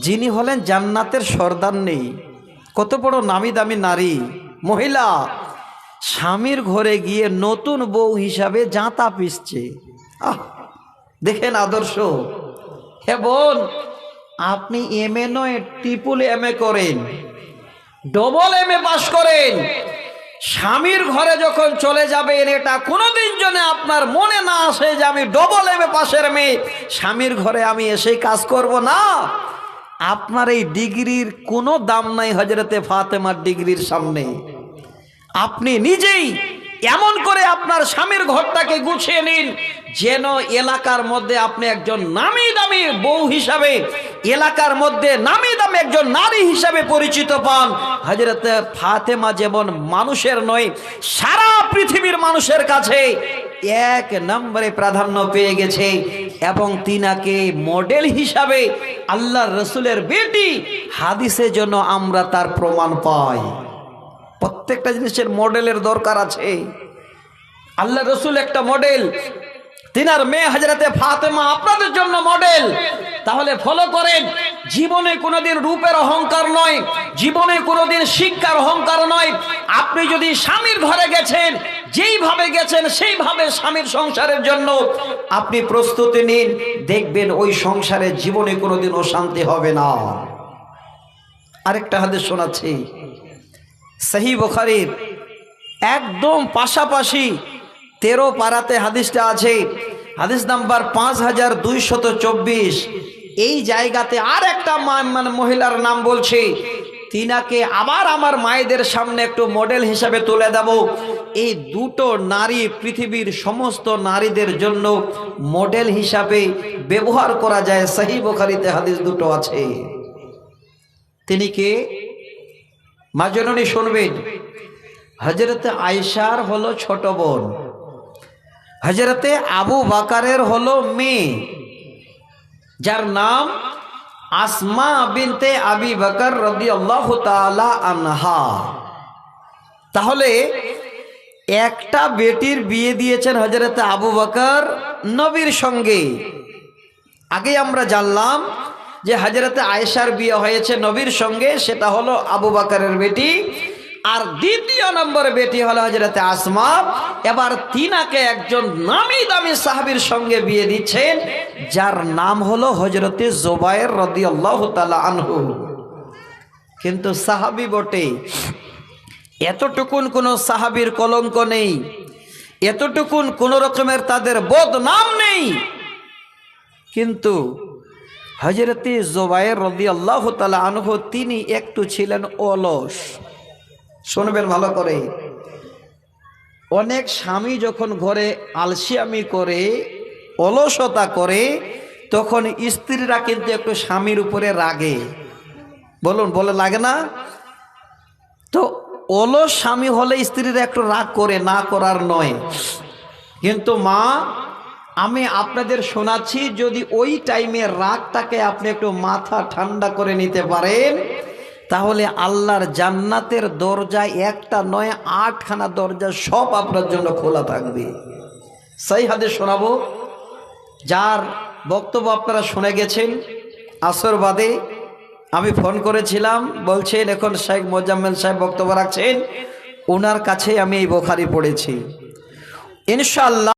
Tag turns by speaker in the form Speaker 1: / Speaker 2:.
Speaker 1: যিনি হলেন জান্নাতের সর্দার নেই। কত বড় নামি দামি নারী। মহিলা, স্বামীর ঘরে গিয়ে নতুন বউ হিসাবে জাঁতা পিসছে। আহ, দেখেন আদর্শ। হে বোন, আপনি এম এ নয় ট্রিপুল এম এ করেন। ডবল এম এ পাশ করেন। স্বামীর ঘরে যখন চলে যাবেন, এটা কোনোদিন জন্য আপনার মনে না আসে যে আমি ডবল এম এ পাশের মেয়ে। স্বামীর ঘরে আমি এসে কাজ করব না। আপনার এই ডিগ্রির কোনো দাম নাই হজরতে ফাতেমার ডিগ্রির সামনে। আপনি নিজেই এমন করে আপনার স্বামীর ঘরটাকে গুছিয়ে নিন, যেন এলাকার মধ্যে আপনি একজন নামি দামি বউ হিসাবে, এলাকার মধ্যে নামি দামি একজন নারী হিসাবে পরিচিত পান। হজরতে ফাতেমা যেমন মানুষের নয়, সারা পৃথিবীর মানুষের কাছে এক নম্বরে প্রাধান্য পেয়ে গেছে। এবং তিনাকে মডেল হিসাবে আল্লাহ রসুলের বেটি হাদিসের জন্য আমরা তার প্রমাণ পাই। প্রত্যেকটা জিনিসের মডেলের দরকার আছে। আল্লাহ রসুল একটা মডেল তিনার মেয়ে হাজরাতে ফাতেমা আপনাদের জন্য মডেল তাহলে ফলো করেন। জীবনে কোনোদিন রূপের অহংকার নয়, জীবনে কোনোদিন শিক্ষার অহংকার নয়। আপনি যদি স্বামীর ঘরে গেছেন, যেইভাবে গেছেন, সেইভাবে স্বামীর সংসারের জন্য আপনি প্রস্তুতি নিন, দেখবেন ওই সংসারে জীবনে কোনোদিন অশান্তি হবে না। আরেকটা হাতে শোনাচ্ছি। সহি বুখারির একদম পাশাপাশি তেরো পাড়াতে হাদিসটা আছে। হাদিস নাম্বার পাঁচ হাজার দুইশত চব্বিশ। এই জায়গাতে আর একটা মানে মহিলার নাম বলছে। তিনাকে আবার আমার মায়েদের সামনে একটু মডেল হিসাবে তুলে দেব। এই দুটো নারী পৃথিবীর সমস্ত নারীদের জন্য মডেল হিসাবে ব্যবহার করা যায়। সহি বোখারিতে হাদিস দুটো আছে। তিনি কে? মাজননী শুনবেন। হজরতে আয়সার হলো ছোট বোন। হজরতে আবু বাকারের হলো মেয়ে। যার নাম আসমা বিনতে আবি বকর রদি আল্লাহ আনহা। তাহলে একটা বেটির বিয়ে দিয়েছেন হজরতে আবু বকর নবীর সঙ্গে। আগে আমরা জানলাম যে হাজরতে আয়েশার বিয়ে হয়েছে নবীর সঙ্গে, সেটা হলো আবু বাকারের বেটি আর দ্বিতীয় নম্বর বেটি হলো হজরতে আসমা এবার তিনাকে একজন নামি দামি সাহাবির সঙ্গে বিয়ে দিচ্ছেন, যার নাম হলো হজরতে জোবায়ের রদি আল্লাহ আনহু। কিন্তু সাহাবি বটে, এতটুকুন কোনো সাহাবির কলঙ্ক নেই, এতটুকুন কোনো রকমের তাদের বদনাম নেই। কিন্তু হজরতে জোবায়ের রদি আল্লাহ আনহ, তিনি একটু ছিলেন অলস। শুনবেন ভালো করে। অনেক স্বামী যখন ঘরে আলসিয়ামি করে, অলসতা করে, তখন স্ত্রীরা কিন্তু একটু স্বামীর উপরে রাগে। বলুন, বলে লাগে না? তো অলস স্বামী হলে স্ত্রীরা একটু রাগ করে, না করার নয়। কিন্তু মা, আমি আপনাদের শোনাচ্ছি, যদি ওই টাইমে রাগটাকে আপনি একটু মাথা ঠান্ডা করে নিতে পারেন তাহলে আল্লাহর জান্নাতের দরজা একটা নয়, আটখানা দরজা সব আপনার জন্য খোলা থাকবে। সেই হাতে শোনাবো, যার বক্তব্য আপনারা শুনে গেছেন। আসর বাদে আমি ফোন করেছিলাম, বলছেন, এখন শেখ মোজাম্মেল সাহেব বক্তব্য রাখছেন ওনার কাছে আমি এই বোখারি পড়েছি। ইনশাল্লাহ